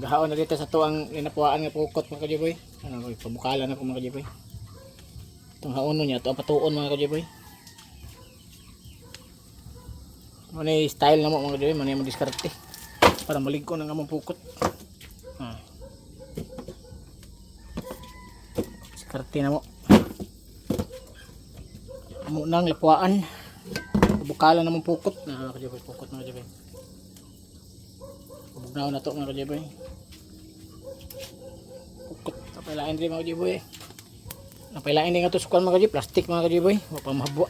Maghahaon na dito sa tuang linapuan nga pukot mga kajiboy. Ano ko, pabukalan ako mga kajiboy. Itong haono niya, ito ang patuon mga kajiboy. Yung style na mo mga kajiboy, ano yung diskarte. Para maligko ng among pukot. Ah. Diskarte na mo. Amo nang lapuan. Pabukalan namang pukot. Na mga kajiboy, pukot mga kajiboy. Pabugnaw na to mga kajiboy. Pukot. Napailain din mga kajiboy. Napailain din nga to sukuan mga kajiboy. Plastic mga kajiboy. Mapamahabwa.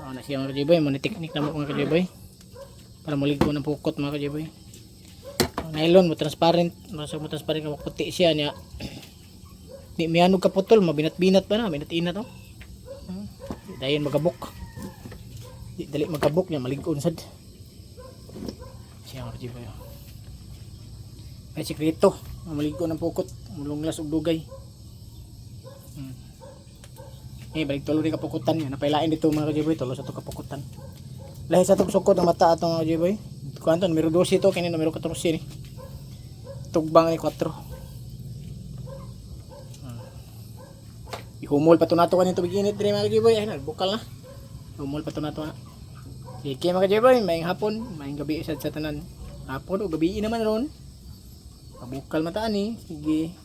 Ano na siya mga kajiboy. Muna teknik na mga kajiboy. Para muligo ng pukot mga kajiboy. Nylon mo transparent. Masa mo transparent ka makuti siya niya. Di miyanog kaputol. Mabinat-binat pa na. Binat-inat oh. Hmm. Di Dayon magabok. Di dali magkabok niya maligon sad. Siya mga kajiboy. oh. May sikreto. Maligo ng pukot. Mulunglas og dugay. Hmm. Eh, balik tuloy ka pukutan niya. Napailain dito mga kajiboy. Tulo sa to kapukutan. Lahi sa itong sukod ang mata atong mga kajiboy. Kuanto, numero 12 ito. Kaya numero 14 ni. Tugbang ni 4. Hmm. Ihumol pa to nato kanito biginit dire mga kajiboy. Ay, nagbukal na. Humol pa to nato na. Sige mga kajiboy, maayong hapon, maayong gabi sa tanan. Hapon o gabi naman ron. Pabukal mataan ni. Sige.